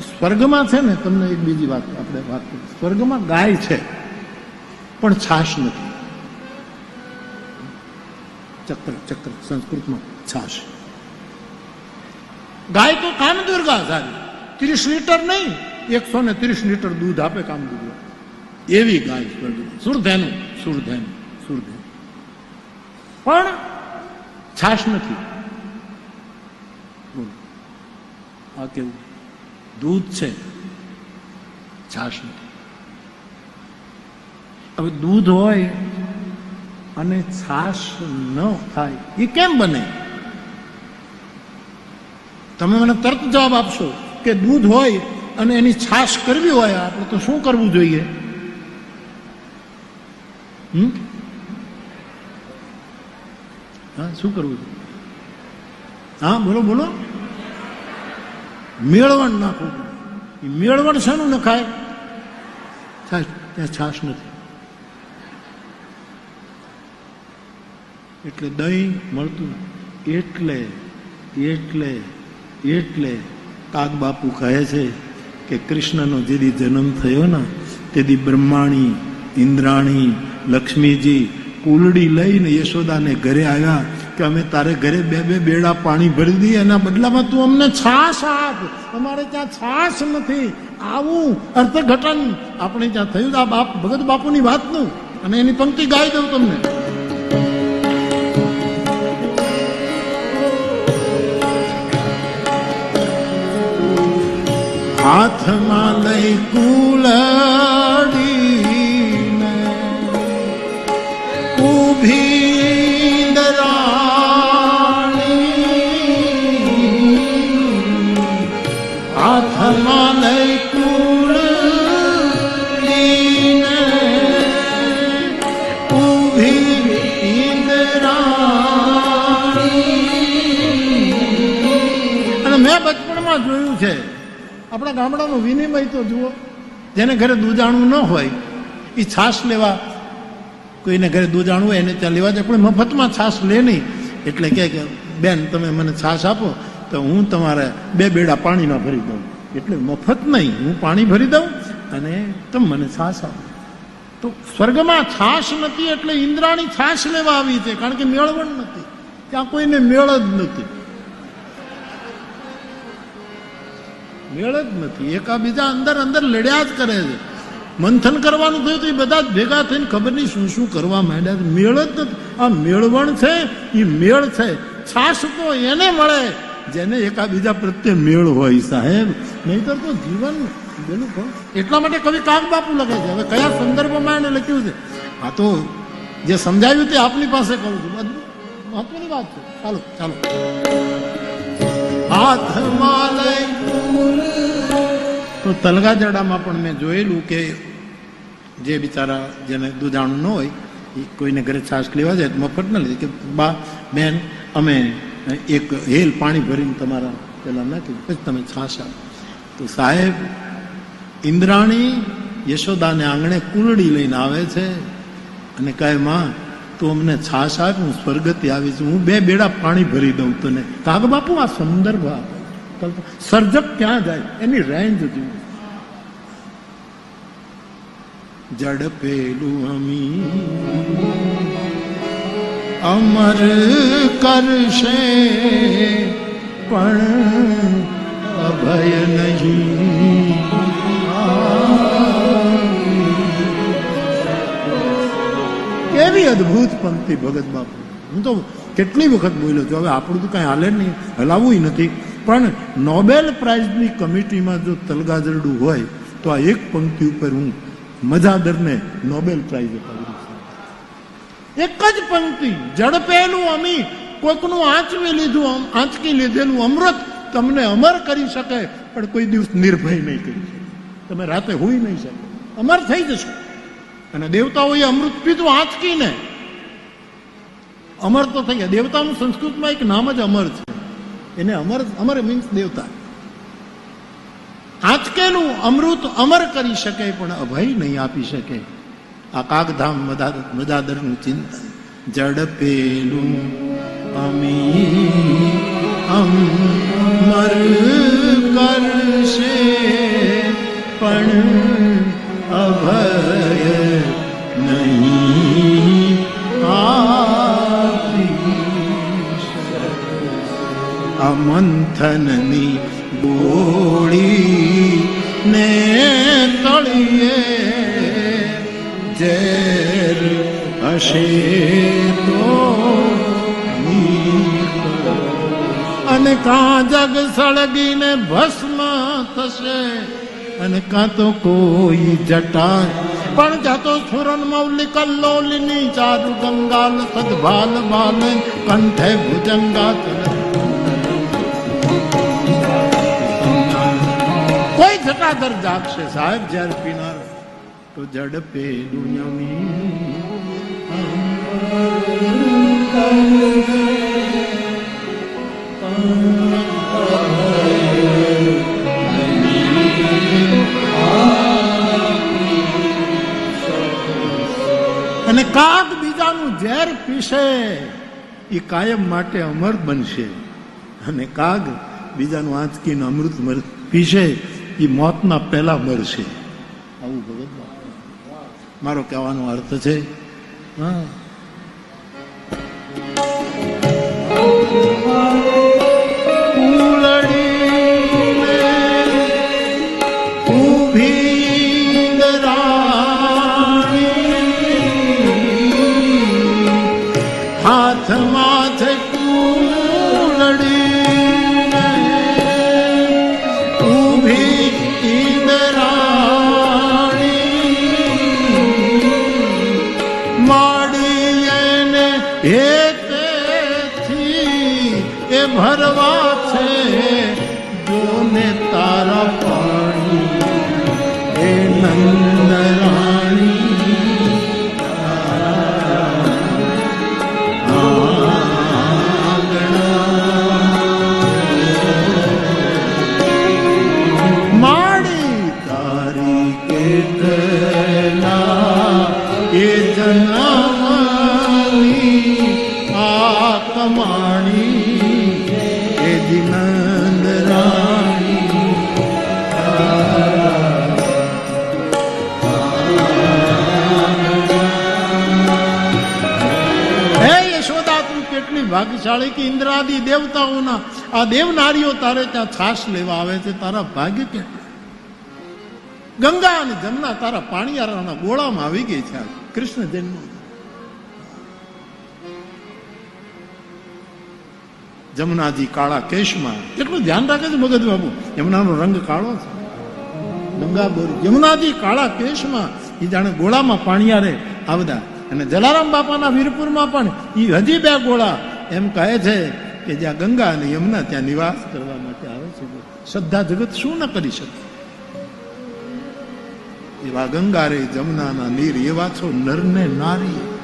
સ્વર્ગમાં છે ને, તમને એક બીજી વાત આપણે વાત કરીએ. સ્વર્ગમાં ગાય છે, પણ છાશ નથી. ચક્ર ચક્ર, સંસ્કૃતમાં છાશ. ગાય તો કામદુર્ગા સારી. ત્રીસ લીટર નહીં, એકસો ને ત્રીસ લીટર દૂધ આપે કામદુર્ગા. એવી ગાય સ્વર્ગમાં. સુરધેનું સુરધેનું, સુરધેન. પણ છાશ નથી. આ કેવું? દૂધ છે. છાશ નથી. હવે દૂધ હોય અને છાશ ન થાય, એ કેમ બને? તમે મને તરત જવાબ આપશો કે દૂધ હોય અને એની છાશ કરવી હોય આપણે તો શું કરવું જોઈએ? હમ? હા, શું કરવું જોઈએ? હા, બોલો બોલો. મેળવણ નાખવું. એ મેળવણ શાનું નખાય છાશ ત્યાં છાશ નથી. એટલે દહીં મળતું એટલે એટલે એટલે કાગ બાપુ કહે છે કે કૃષ્ણનો જેદી જન્મ થયો ને, તેદી બ્રહ્માણી, ઇન્દ્રાણી, લક્ષ્મીજી કુલડી લઈને યશોદાને ઘરે આવ્યા. કે અમે તારે ઘરે બે બે બેડા પાણી ભરી દઈએ, એના બદલામાં તું અમને છાશ આપ. અમારે ત્યાં છાશ નથી. આવું અર્થઘટન. આપણે ત્યાં થયું આ બાપ, ભગત બાપુની વાતનું. અને એની પંક્તિ ગાઈ દઉં તમને. હાથમાં લઈ કુલડીને આપણા ગામડાનો વિનિમય તો જુઓ, જેને ઘરે દૂધાણું ન હોય એ છાશ લેવા કોઈને ઘરે દૂધાણું હોય એને ત્યાં લેવા જાય, પણ મફતમાં છાશ લે નહીં. એટલે કહે કે, બેન, તમે મને છાશ આપો, તો હું તમારે બે બેડા પાણીમાં ભરી દઉં. એટલે મફત નહીં, હું પાણી ભરી દઉં અને તમે મને છાશ આપો. તો સ્વર્ગમાં છાશ નથી એટલે ઇન્દ્રાણી છાશ લેવા આવી છે, કારણ કે મેળવણ નથી. ત્યાં કોઈને મેળ જ નથી. મેળ જ નથી. એકાબીજા અંદર અંદર લડ્યા જ કરે છે. મંથન કરવાનું થયું તો એ બધા જ ભેગા થઈને ખબર નહીં શું શું કરવા માંડ્યા મેળ જ નથી. આ મેળવણ છે એ મેળ છે. છાશ તો એને મળે જેને એકાબીજા પ્રત્યે મેળ હોય સાહેબ. નહીતર તો જીવન બેનું કહું. એટલા માટે કવિ કાગ બાપુ લખે છે. હવે કયા સંદર્ભમાં એને લખ્યું છે? આ તો જે સમજાવ્યું તે આપની પાસે કહું છું. મહત્વની વાત છે. ચાલો ચાલો. હાથમાં લઈ તો તલગાજડામાં પણ મેં જોયેલું કે જે બિચારા જેને દૂધાણું ન હોય, એ કોઈને ઘરે છાશ લેવા જાય તો મફત ન લીધી કે બા, બેન, અમે એક હેલ પાણી ભરીને તમારા પેલા નાખી પછી તમે છાશ આપો. તો સાહેબ, ઇન્દ્રાણી યશોદાને આંગણે કુલડી લઈને આવે છે અને કહે, માં, તું અમને છાશ આપ, હું સ્વર્ગથી આવી છું હું બે બેડા પાણી ભરી દઉં તને. કાગ બાપુ આ સંદર્ભ આપે. સર્જક ક્યાં જાય એની રેન્જ જુઓ જડપેલું અમી અમર કરશે પણ અભય નહીં કેવી અદભુત પંક્તિ, ભગત બાપુ. હું તો કેટલી વખત બોલ્યો છું. હવે આપણું તો કાંઈ હાલે નહીં. હલાવવું નથી. પણ નોબેલ પ્રાઇઝની કમિટીમાં જો તલગાજરડું હોય, તો આ એક પંક્તિ ઉપર હું મજાદરને નોબેલ પ્રાઇઝ અપાવી છું. એક જ પંક્તિ, ઝડપેલું અમી કોકનું આંચવી લીધું આંચકી લીધેલું અમૃત તમને અમર કરી શકે. પણ કોઈ દિવસ નિર્ભય નહીં કરી શકે. તમે રાતે હોઈ નહીં શકો. અમર થઈ જશો. અને દેવતાઓએ અમૃત પીધું આંચકીને. અમર તો થઈ ગયા. દેવતાનું સંસ્કૃતમાં એક નામ જ અમર છે. એને અમર અમર મીન્સ દેવતા. આંચકેલું અમૃત અમર કરી શકે પણ અભય નહીં આપી શકે. આ કાગધામ મદા- મદાદરનું ચિંતન. ઝડપેલું અમી અમર કરશે પણ અભય નહીં. મંથનની ગોળી ને તળિયે ઝેર હશે તો અને કાં જગ સળગીને ભસ્મ થશે? અને કાં તો કોઈ જટા પણ જાતો સુરન મૌલિક લોલિની ચારુ ગંગાલ સદભાલ બાલ કંઠે ભુજંગા જટાધર જાગશે સાહેબ, જ્યારે પીનાર તો ઝડપે અને કાગ બીજાનું ઝેર પીશે એ કાયમ માટે અમર બનશે. અને કાગ બીજાનું આંચકીને અમૃત પીશે. એ મોતના પહેલા મરશે. આવું ભગત મારો કહેવાનો અર્થ છે હા. આ એ દિનંદ કેટલી ભાગ્યશાળી કે ઇન્દ્રાદી દેવતાઓના, આ દેવનારીઓ તારે ત્યાં છાશ લેવા આવે છે, તારા ભાગ્ય કે ગંગા અને જમના તારા પાણીયારાના ગોળામાં આવી ગઈ છે કૃષ્ણ જન્મ જમનાજી કાળા કેશમાં. કેટલું ધ્યાન રાખે છે મગજ બાબુ યમુનાનો રંગ કાળો છે. ગંગા બોર યમુનાજી કાળા કેશમાં. એ જાણે ગોળામાં પાણીયારે આવતા અને જલારામ બાપાના વીરપુરમાં પણ એ હજી બે ગોળા. એમ કહે છે કે જ્યાં ગંગા અને યમુના ત્યાં નિવાસ કરવા માટે આવે છે. શ્રદ્ધા જગત શું ન કરી શકે? એવા ગંગા રે, જમનાના નીર, એવા છો નરને નારી.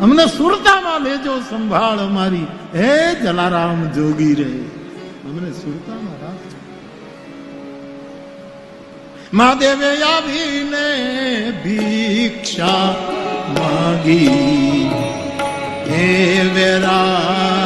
અમને સુરતામાં લેજો, સંભાળ અમારી હે જલારામ, જોગી રે. અમને સુરતામાં રાખજો. મહાદેવે આવીને ભિક્ષા માગી. હે ભગવાન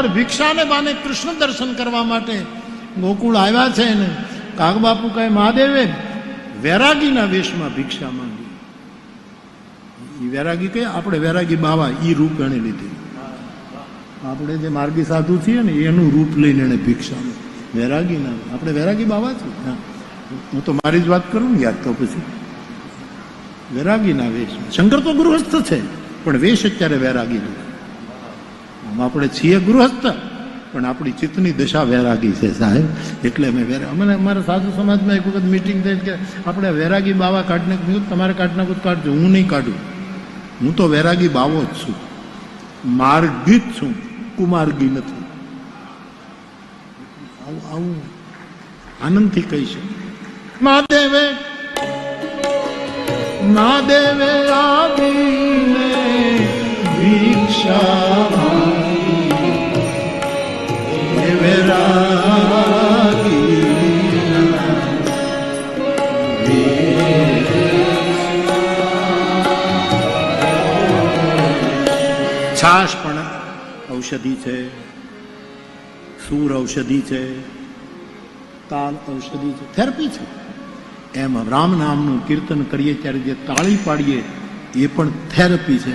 શંકર ભિક્ષાને બાને કૃષ્ણ દર્શન કરવા માટે ગોકુળ આવ્યા છે ને, કાગબાપુ કહે મહાદેવે વૈરાગીના વેશમાં ભિક્ષા માંગી. એ વૈરાગી કહે આપણે વૈરાગી બાવા એ રૂપ એને લીધી આપણે જે માર્ગી સાધુ છીએ ને, એનું રૂપ લઈને એને ભિક્ષા વૈરાગી આપણે વૈરાગી બાવા છીએ? હા. તો મારી જ વાત કરું ને, યાદ તો પછી. વૈરાગીના વેશ શંકર તો ગૃહસ્થ છે, પણ વેશ અત્યારે વૈરાગી નો આમ આપણે છીએ ગૃહસ્થ પણ આપણી ચિત્તની દશા વૈરાગી છે સાહેબ. એટલે અમે વેરા અમને અમારા સાધુ સમાજમાં એક વખત મિટિંગ થઈ કે આપણે વૈરાગી બાવા કાઢને કીધું, તમારે કાઢના કુદ કાઢજો હું નહીં કાઢું. હું તો વૈરાગી બાવો જ છું. માર્ગી જ છું. કુમાર્ગી નથી. આવું આવું આનંદથી કહી છે મહાદેવે મહાદેવે આવીને ભિક્ષા છાશ પણ ઔષધિ છે, સૂર ઔષધિ છે, તાલ ઔષધિ છે, થેરપી છે. એમ રામ નામનું કીર્તન કરીએ ત્યારે જે તાળી પાડીએ, એ પણ થેરપી છે.